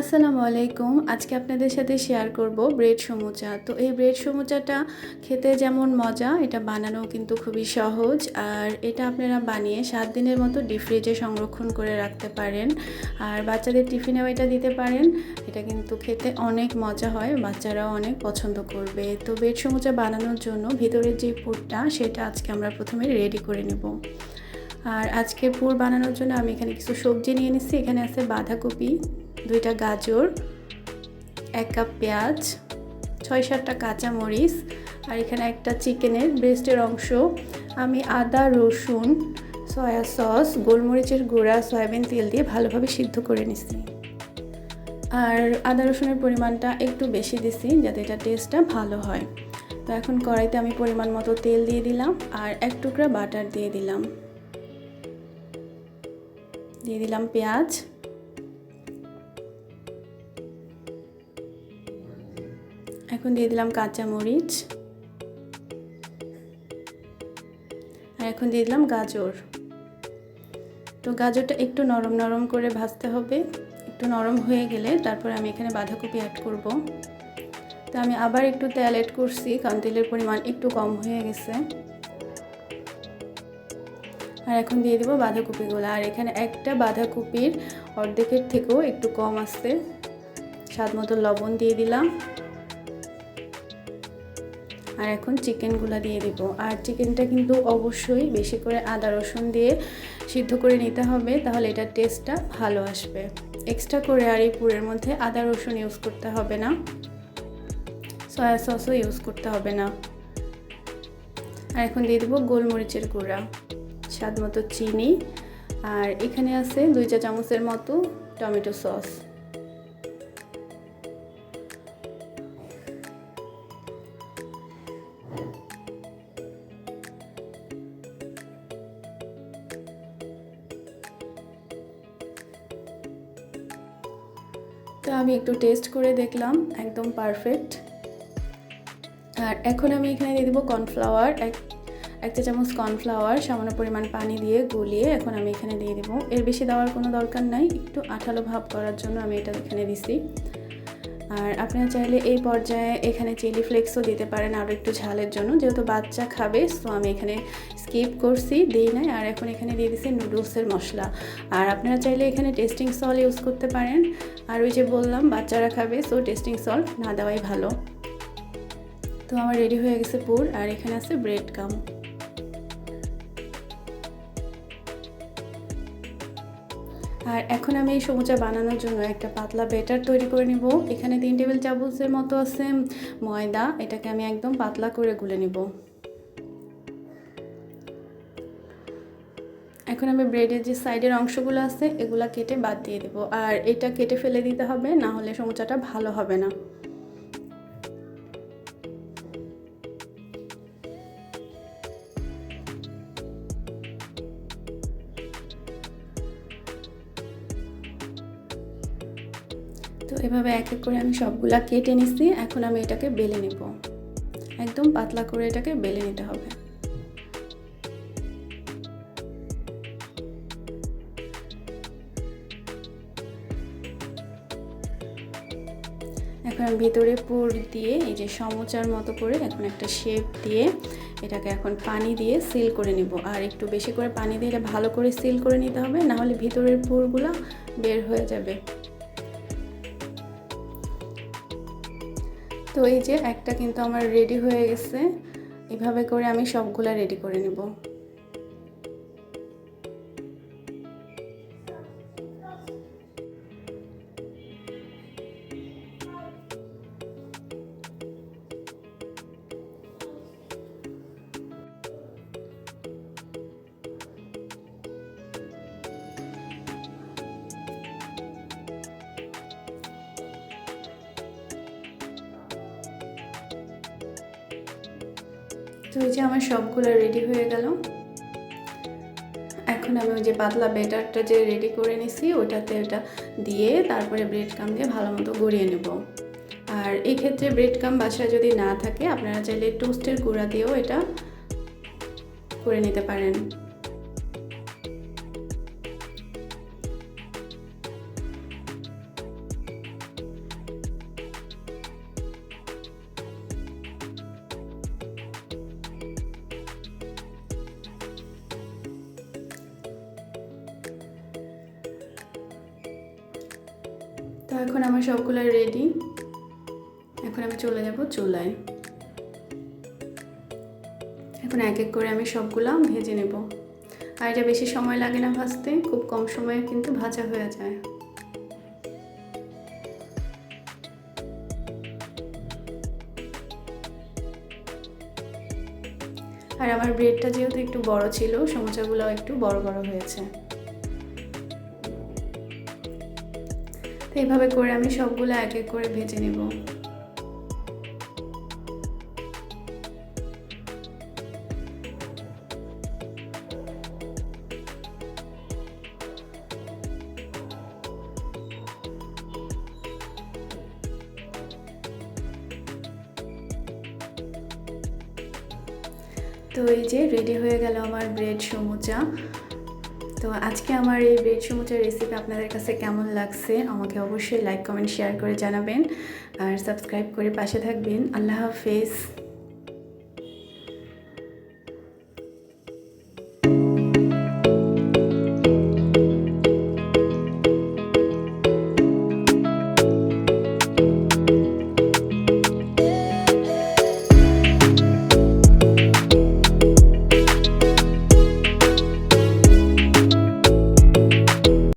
আসসালামু আলাইকুম। আজকে আপনাদের সাথে শেয়ার করব ব্রেড সমুচা। তো এই ব্রেড সমুচাটা খেতে যেমন মজা, এটা বানানো কিন্তু খুবই সহজ। আর এটা আপনারা বানিয়ে সাত দিনের মতো ডিপ ফ্রিজে সংরক্ষণ করে রাখতে পারেন। আর বাচ্চাদের টিফিনেও এটা দিতে পারেন। এটা কিন্তু খেতে অনেক মজা হয়, বাচ্চারাও অনেক পছন্দ করবে। তো ব্রেড সমুচা বানানোর জন্য ভিতরের যে পুরটা, সেটা আজকে আমরা প্রথমে রেডি করে নেব। আর আজকে পুর বানানোর জন্য আমি এখানে কিছু সবজি নিয়ে নিচ্ছি। এখানে আছে বাঁধাকপি দুইটা গাজর, এক কাপ পেঁয়াজ, ছয় সাতটা কাঁচামরিচ আর এখানে একটা চিকেনের ব্রেস্টের অংশ। আমি আদা, রসুন, সয়া সস, গোলমরিচের গুঁড়া, সয়াবিন তেল দিয়ে ভালোভাবে সিদ্ধ করে নিচ্ছি আর আদা, রসুনের পরিমাণটা একটু বেশি দিছি যাতে এটা টেস্টটা ভালো হয়। তো এখন কড়াইতে আমি পরিমাণ মতো তেল দিয়ে দিলাম আর এক টুকরা বাটার দিয়ে দিলাম। দিয়ে দিলাম পেঁয়াজ। এখন দিয়ে দিলাম কাঁচা মরিচ আর এখন দিয়ে দিলাম গাজর। তো গাজরটা একটু নরম নরম করে ভাজতে হবে। একটু নরম হয়ে গেলে তারপর আমি এখানে বাঁধাকপি অ্যাড করব। তো আমি আবার একটু তেল অ্যাড করছি, কারণ তেলের পরিমাণ একটু কম হয়ে গেছে। আর এখন দিয়ে দেবো বাঁধাকপিগুলো। আর এখানে একটা বাঁধাকপির অর্ধেকের থেকেও একটু কম আসছে স্বাদ মতো লবণ দিয়ে দিলাম। আর এখন চিকেনগুলো দিয়ে দিব। আর চিকেনটা কিন্তু অবশ্যই বেশি করে আদা, রসুন দিয়ে সিদ্ধ করে নিতে হবে, তাহলে এটার টেস্টটা ভালো আসবে। এক্সট্রা করে আর এই পুরের মধ্যে আদা, রসুন ইউজ করতে হবে না। সয়া সসও ইউজ করতে হবে না। আর এখন দিয়ে দেবো গোলমরিচের গুঁড়া স্বাদ মতো চিনি। আর এখানে আছে দুই চা চামচের মতো টমেটো সস তো আমি একটু টেস্ট করে দেখলাম, একদম পারফেক্ট আর এখন আমি এখানে দিয়ে দেবো কর্নফ্লাওয়ার এক এক চা চামচ কর্নফ্লাওয়ার সামান্য পরিমাণ পানি দিয়ে গলিয়ে এখন আমি এখানে দিয়ে দেবো। এর বেশি দেওয়ার কোনো দরকার নাই, একটু আঠালো ভাব করার জন্য আমি এটা এখানে দিছি। আর আপনারা চাইলে এই পর্যায়ে এখানে চিলি ফ্লেক্সও দিতে পারেন আরও একটু ঝালের জন্য। যেহেতু বাচ্চা খাবে সো আমি এখানে স্কিপ করছি, দিই নাই। আর এখন এখানে দিয়ে দিচ্ছি নুডলসের মশলা। আর আপনারা চাইলে এখানে টেস্টিং সল ইউজ করতে পারেন। আর ওই যে বললাম, বাচ্চারা খাবে সো টেস্টিং সল না দেওয়াই ভালো। তো আমার রেডি হয়ে গেছে পুর। আর এখানে আছে ব্রেড কাম আর এখন আমি এই সমুচা বানানোর জন্য একটা পাতলা বেটার তৈরি করে নিব। এখানে তিন টেবিল চামচের মতো আছে ময়দা। এটাকে আমি একদম পাতলা করে গুলে নিব। এখন আমি ব্রেডের যে সাইডের অংশগুলো আছে, এগুলা কেটে বাদ দিয়ে দেবো। আর এটা কেটে ফেলে দিতে হবে, না হলে সমুচাটা ভালো হবে না। এভাবে এক এক করে আমি সবগুলা কেটে নিচ্ছি এখন আমি এটাকে বেলে নেব। একদম পাতলা করে এটাকে বেলে নিতে হবে। এখন ভিতরে পুর দিয়ে এই যে সমোচার মতো করে এখন একটা শেপ দিয়ে এটাকে এখন পানি দিয়ে সিল করে নিব। আর একটু বেশি করে পানি দিয়ে এটা ভালো করে সিল করে নিতে হবে না হলে ভিতরের পুরগুলো বের হয়ে যাবে। তো এই যে একটা কিন্তু আমার রেডি হয়ে গেছে। এভাবে করে আমি সবগুলা রেডি করে নেব। তো এই যে আমার সবগুলো রেডি হয়ে গেল। এখন আমি ওই যে পাতলা বেটারটা যে রেডি করে নিছি, ওটাতে ওটা দিয়ে তারপরে ব্রেড কাম দিয়ে ভালো মতো গড়িয়ে নেব। আর এই ক্ষেত্রে ব্রেড কাম বাসায় যদি না থাকে, আপনারা চাইলে টোস্টের গুঁড়া দিয়েও এটা করে নিতে পারেন। এখন আমার সবগুলো রেডি এখন আমি চলে যাব চুলায়। এখন এক এক করে আমি সবগুলো ভেজে নেব। আর এটা বেশি সময় লাগে না ভাজতে, খুব কম সময়ে কিন্তু ভাজা হয়ে যায়। আর আমার ব্রেডটা যেহেতু একটু বড় ছিল সমোসাগুলোও একটু বড় বড় হয়েছে। এইভাবে করে আমি সবগুলো এক এক করে ভেজে নেব। তো এই যে রেডি হয়ে গেল আমার ব্রেড সমুচা। তো আজকে আমার এই ব্রেড সমুচার রেসিপি আপনাদের কাছে কেমন লাগছে, আমাকে অবশ্যই লাইক কমেন্ট শেয়ার করে জানাবেন। আর সাবস্ক্রাইব করে পাশে থাকবেন। আল্লাহ হাফেজ।